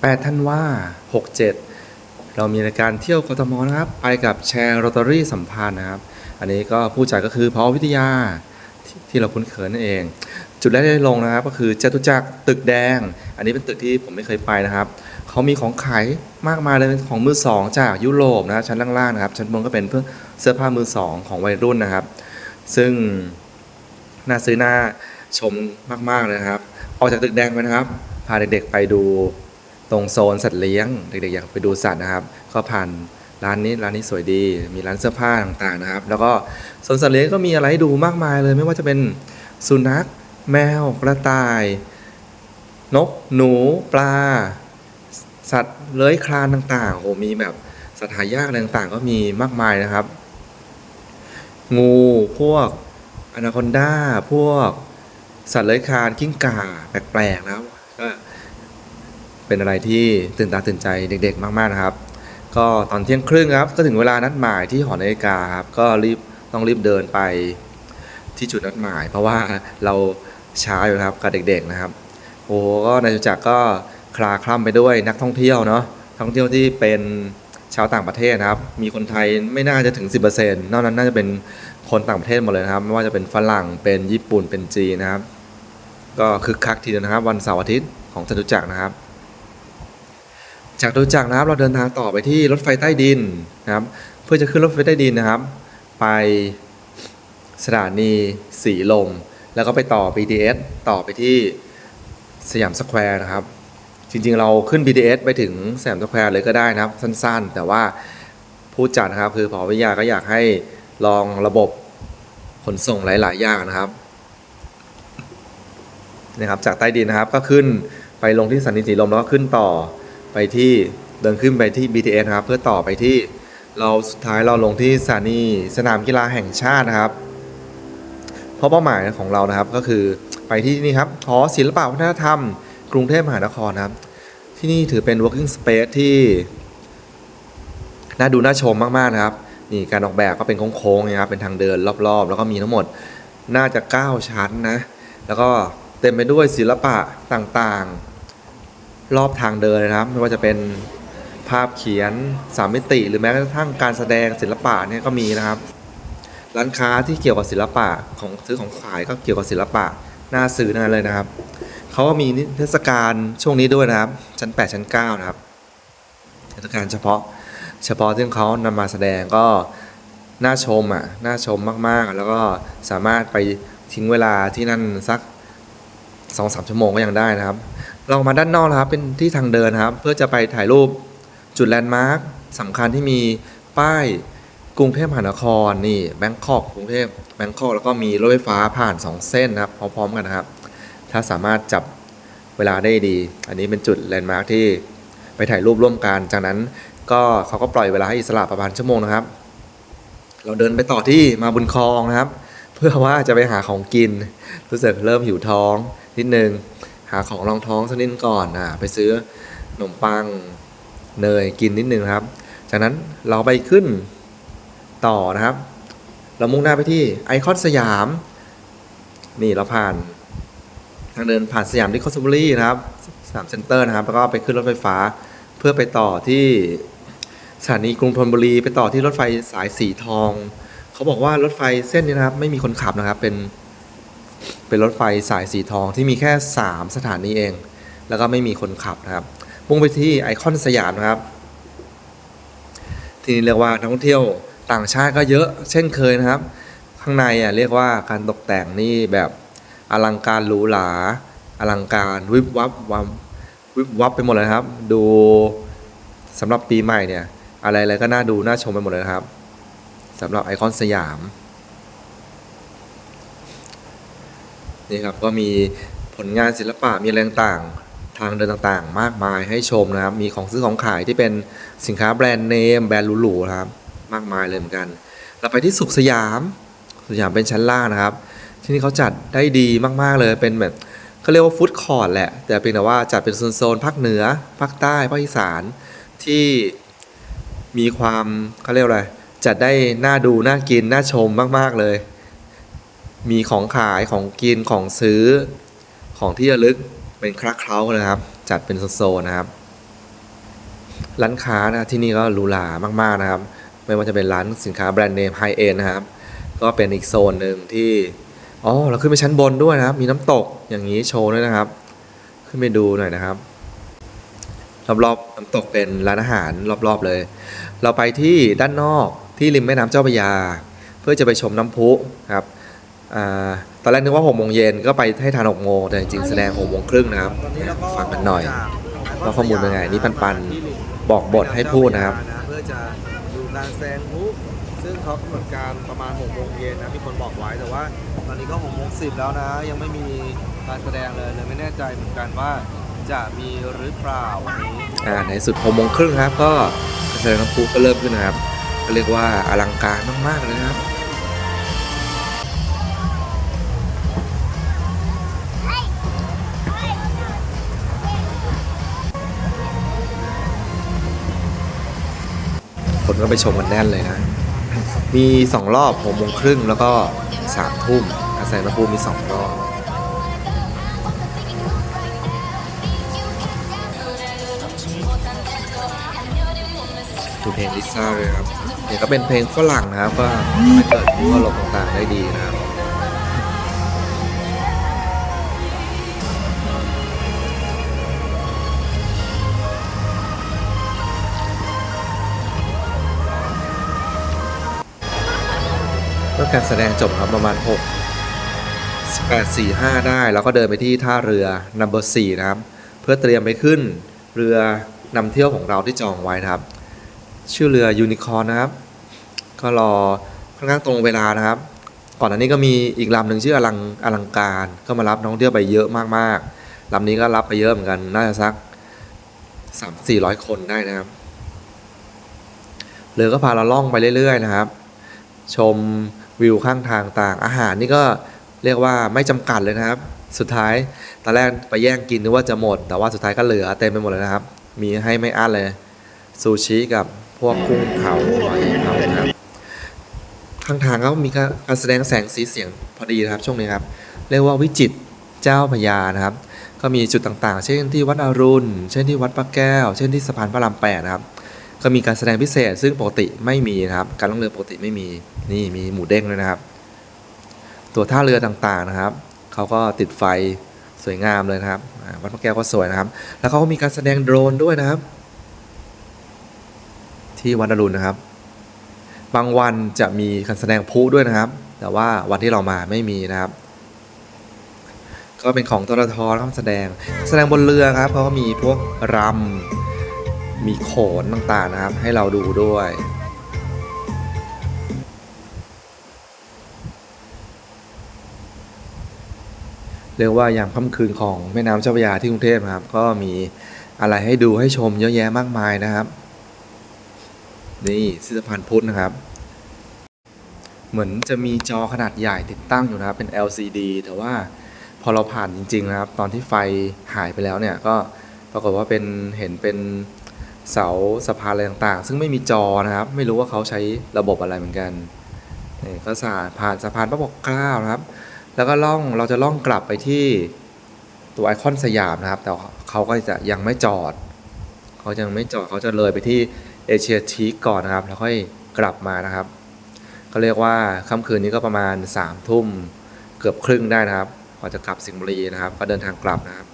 8ท่านว่า67 เรามีรายการเที่ยวกทมนะครับ ไปกับแชร์โรตารี่สัมพันธ์นะครับ อันนี้ก็ผู้จัดก็คือพอวิทยาที่ที่เราคุ้นเคยนั่นเอง จุดแรกที่ได้ลงนะครับ ก็คือจตุจักรตึกแดง อันนี้เป็นตึกที่ผมไม่เคยไปนะครับเขามีของขายมากมายเลยเป็นของมือสองจากยุโรปนะครับชั้นล่างๆนะครับ ชั้นบนก็เป็นเพื่อเสื้อผ้ามือสองของวัยรุ่นนะครับ ซึ่งน่าซื้อน่าชมมากๆเลยนะครับ ออกจากตึกแดงไปนะครับ พาเด็กๆไปดู ตรงโซนสัตว์เลี้ยง เด็กๆอยากไปดูสัตว์นะครับ ก็ผ่านร้านนี้ร้านนี้สวยดี มีร้านเสื้อผ้าต่างๆนะครับ แล้วก็โซนสัตว์เลี้ยงก็มีอะไรให้ดูมากมายเลย ไม่ว่าจะเป็นสุนัข แมวกระต่าย นก หนู ปลา สัตว์เลื้อยคลานต่างๆโอ้มีแบบสัตว์หายากอะไรต่างๆ ก็มีมากมายนะครับ งูพวกอนาคอนดาพวกสัตว์เลื้อยคลานกิ้งก่าแปลกๆนะครับก็ เป็นอะไรที่ตื่นตาตื่นใจเด็กๆ มากๆนะครับ ก็ตอนเที่ยงครึ่งครับ ก็ถึงเวลานัดหมายที่หอนาฬิกาครับก็รีบต้องรีบเดินไปที่จุดนัดหมาย เพราะว่าเราช้าอยู่ครับกับเด็กๆนะครับ โอ้ก็ในจุจักรก็คลาคล่ำไปด้วยนักท่องเที่ยวเนาะท่องเที่ยวที่เป็นชาวต่างประเทศนะครับ มีคนไทยไม่น่าจะถึง 10%นอกนั้นน่าจะเป็นคนต่างประเทศหมดเลยนะครับ ไม่ว่าจะเป็นฝรั่ง เป็นญี่ปุ่น เป็นจีนนะครับ ก็คึกคักทีเดียวนะครับ วันเสาร์อาทิตย์ของจตุจักรนะครับ จากจตุจักนะครับเราเดินทางต่อไปที่รถไฟใต้ดินนะครับ เพื่อจะขึ้นรถไฟใต้ดินนะครับ ไปสถานีสีลม แล้วก็ไปต่อ BTS ต่อไปที่สยามสแควร์นะครับ จริงๆเราขึ้น BTS ไปถึงสยามสแควร์เลยก็ได้นะครับ สั้นๆ แต่ว่าผู้จัดนะครับคือพอวิทยาก็อยากให้ลองระบบขนส่งหลาย ๆ อย่างนะครับนะครับ จากใต้ดินนะครับก็ขึ้นไปลงที่สถานีสีลมแล้วก็ขึ้นต่อ ไปที่เดินขึ้นไปที่ BTS นะครับเพื่อต่อไปที่เราสุดท้ายเราลงที่สถานีสนามกีฬาแห่งชาตินะครับ เพราะเป้าหมายของเรานะครับก็คือไปที่นี่ครับหอศิลปวัฒนธรรม กรุงเทพมหานครนะครับ ที่นี่ถือเป็น working space ที่น่าดูน่าชมมากๆนะครับนี่การออกแบบก็เป็นโค้งๆนะครับเป็นทางเดินรอบๆ แล้วก็มีทั้งหมดน่าจะ 9 ชั้นนะ แล้วก็เต็มไปด้วยศิลปะต่างๆ รอบทางเดินนะครับ ไม่ว่าจะเป็นภาพเขียนสามมิติ หรือแม้กระทั่งการแสดงศิลปะเนี่ยก็มีนะครับ ร้านค้าที่เกี่ยวกับศิลปะของซื้อของขายก็เกี่ยวกับศิลปะน่าซื้อนั่นเลยนะครับเขาก็มีนิทรรศการช่วงนี้ด้วยนะครับ ชั้น 8 ชั้น 9 นะครับนิทรรศการเฉพาะเฉพาะที่เขานำมาแสดงก็น่าชมอะน่าชมมากๆ แล้วก็สามารถไปทิ้งเวลาที่นั่นสักสองสามชั่วโมงก็ยังได้นะครับ เรามาด้านนอกนะครับเป็นที่ทางเดินครับ เพื่อจะไปถ่ายรูปจุดแลนด์มาร์คสำคัญที่มีป้ายกรุงเทพมหานครนี่แบงคอกกรุงเทพแบงคอกแล้วก็มีรถไฟฟ้าผ่าน 2 เส้นนะครับ พร้อมๆกันนะครับ ถ้าสามารถจับเวลาได้ดี อันนี้เป็นจุดแลนด์มาร์คที่ไปถ่ายรูปร่วมกัน จากนั้นก็เขาก็ปล่อยเวลาให้อิสระประมาณชั่วโมงนะครับ เราเดินไปต่อที่มาบุญคลองนะครับ เพื่อว่าจะไปหาของกิน รู้สึกเริ่มหิวท้องนิดนึงาของรองท้องสักนิดก่อนอะไปซื้อขนมปังเนยกินนิดนึงครับ จากนั้นเราไปขึ้นต่อนะครับ เรามุ่งหน้าไปที่ไอคอนสยาม นี่เราผ่าน ทางเดินผ่านสยามดิคอนซูบรีนะครับสามเซ็นเตอร์นะครับ แล้วก็ไปขึ้นรถไฟฟ้าเพื่อไปต่อที่สถานีกรุงธนบุรี ไปต่อที่รถไฟสายสีทอง เขาบอกว่ารถไฟเส้นนี้นะครับ ไม่มีคนขับนะครับเป็น เป็นรถไฟสายสีทองที่มีแค่ 3 สถานีเอง แล้วก็ไม่มีคนขับนะครับมุ่งไปที่ไอคอนสยามนะครับ ที่นี่เรียกว่านักท่องเที่ยวต่างชาติก็เยอะเช่นเคยนะครับ ข้างในอะเรียกว่าการตกแต่งนี่แบบอลังการหรูหราอลังการวิบวับวับวิบวับไปหมดเลยครับ ดูสำหรับปีใหม่เนี่ย อะไรอะไรก็น่าดูน่าชมไปหมดเลยครับสำหรับไอคอนสยาม นี่ครับก็มีผลงานศิลปะมีอะไรต่างๆทางเดินต่างๆ มากมายให้ชมนะครับ มีของซื้อของขายที่เป็นสินค้าแบรนด์เนม แบรนด์หรูๆนะครับ มากมายเลยเหมือนกัน เราไปที่สุขสยาม สุขสยามเป็นชั้นล่างนะครับ ที่นี่เขาจัดได้ดีมากๆเลย เป็นแบบเขาเรียกว่าฟู้ดคอร์ทแหละ แต่เพียงแต่ว่าจัดเป็นโซนๆภาคเหนือ ภาคใต้ ภาคอีสาน ที่มีความเขาเรียกว่าอะไร จัดได้น่าดู น่ากิน น่าชมมากๆเลย มีของขายของกินของซื้อของที่ระลึกเป็นคลักเคล้าเลยนะครับ จัดเป็นโซนนะครับ ร้านค้านะที่นี่ก็หรูหรามากๆนะครับ ไม่ว่าจะเป็นร้านสินค้าแบรนด์เนมไฮเอ็นนะครับ ก็เป็นอีกโซนหนึ่งที่อ๋อเราขึ้นไปชั้นบนด้วยนะครับ มีน้ำตกอย่างนี้โชว์ด้วยนะครับ ขึ้นไปดูหน่อยนะครับรอบๆน้ำตกเป็นร้านอาหารรอบๆเลย เราไปที่ด้านนอกที่ริมแม่น้ำเจ้าพระยา เพื่อจะไปชมน้ำพุครับ ตอนแรกนึกว่าหกโมงเย็นก็ไปให้ทานหกโมงแต่จริงๆแสดงหกโมงครึ่งนะครับตอนนี้เราก็ฟังกันหน่อยจากว่าข้อมูลเป็นไงนี่ปันๆบอกบทให้พูดนะครับเพื่อจะดูการแซงพุซึ่งเขากำหนดการประมาณ6โมงเย็นนะมีคนบอกไว้แต่ว่า ตอนนี้ก็6โมง10แล้วนะ ยังไม่มีการแสดงเลยเลยไม่แน่ใจเหมือนกันว่าจะมีหรือเปล่าวันนี้อ่าในสุดหกโมงครึ่งครับ ก็การแสดงน้ำพุก็เริ่มขึ้นนะครับก็เรียกว่าอลังการมากๆเลยนะครับ คนก็ไปชมกันแน่นเลยนะ มีสองรอบหกโมงครึ่งแล้วก็สามทุ่มอารแสดงน้ำพุมีสองรอบดูเพลงลิซ่าเลยครับเนี่ยก็เป็นเพลงฝรั่งนะครับ ก็ไม่เกิดรู้อารมณ์ต่างได้ดีนะครับ การแสดงจบครับประมาณ 6 8 4 5 ได้ แล้วก็เดินไปที่ท่าเรือ number 4นะครับ เพื่อเตรียมไปขึ้นเรือนำเที่ยวของเราที่จองไว้นะครับ ชื่อเรือยูนิคอ n นะครับ ก็รอค่อนข้างตรงเวลานะครับ ก่อนหน้านี้ก็มีอีกลำหนึ่งชื่ออลังอลังการ ก็มารับนักท่องเที่ยวไปเยอะมากๆลำนี้ก็รับไปเยอะเหมือนกันน่าจะสักสามสี่ร้อยคนได้นะครับเรือก็พาเราล่องไปเรื่อยๆนะครับ ชม วิวข้างทางต่างอาหารนี่ก็เรียกว่าไม่จำกัดเลยนะครับ สุดท้ายตอนแรกไปแย่งกินนึกว่าจะหมด แต่ว่าสุดท้ายก็เหลือเต็มไปหมดเลยนะครับ มีให้ไม่อั้นเลยซูชิกับพวกกุ้งเผาหอยเผานะครับข้างทางก็มีการแสดงแสงสีเสียงพอดีนะครับ ช่วงนี้ครับ เรียกว่าวิจิตเจ้าพระยานะครับ ก็มีจุดต่างๆ เช่นที่วัดอรุณ เช่นที่วัดพระแก้ว เช่นที่สะพานพระรามแปดนะครับ ก็มีการแสดงพิเศษ ซึ่งปกติไม่มีนะครับ การล่องเรือปกติไม่มีนี่มีหมูเด้งด้วยนะครับ ตัวท่าเรือต่างๆนะครับเขาก็ติดไฟสวยงามเลยนะครับวัดพระแก้วก็สวยนะครับ แล้วเขาก็มีการแสดงโดรนด้วยนะครับ ที่วัดอรุณนะครับ บางวันจะมีการแสดงพลุด้วยนะครับ แต่ว่าวันที่เรามาไม่มีนะครับ ก็เป็นของตรทนะครับแสดงแสดงบนเรือครับเขาก็มีพวกรำ มีโขนต่างๆนะครับ ให้เราดูด้วย เรียกว่ายามค่ำคืนของแม่น้ำเจ้าพระยาที่กรุงเทพนะครับ ก็มีอะไรให้ดูให้ชมเยอะแยะมากมายนะครับ นี่สิสะพานพุทธนะครับ เหมือนจะมีจอขนาดใหญ่ติดตั้งอยู่นะครับ เป็น LCD แต่ว่าพอเราผ่านจริง ๆ นะครับ ตอนที่ไฟหายไปแล้วเนี่ยก็ปรากฏว่าเป็นเห็นเป็น เสาสะพานอะไรต่างๆ ซึ่งไม่มีจอนะครับ ไม่รู้ว่าเขาใช้ระบบอะไรเหมือนกันนี่ก็สาผ่านสะพานพระปกเกล้านะครับ แล้วก็ล่องเราจะล่องกลับไปที่ตัวไอคอนสยามนะครับ แต่เขาก็จะยังไม่จอด เขายังไม่จอดเขาจะเลยไปที่เอเชียทีก่อนนะครับ แล้วค่อยกลับมานะครับก็เรียกว่าค่ำคืนนี้ก็ประมาณ3ามทุ่มเกือบครึ่งได้นะครับกว่าจะกลับสิงห์บุรีนะครับ ก็เดินทางกลับนะครับ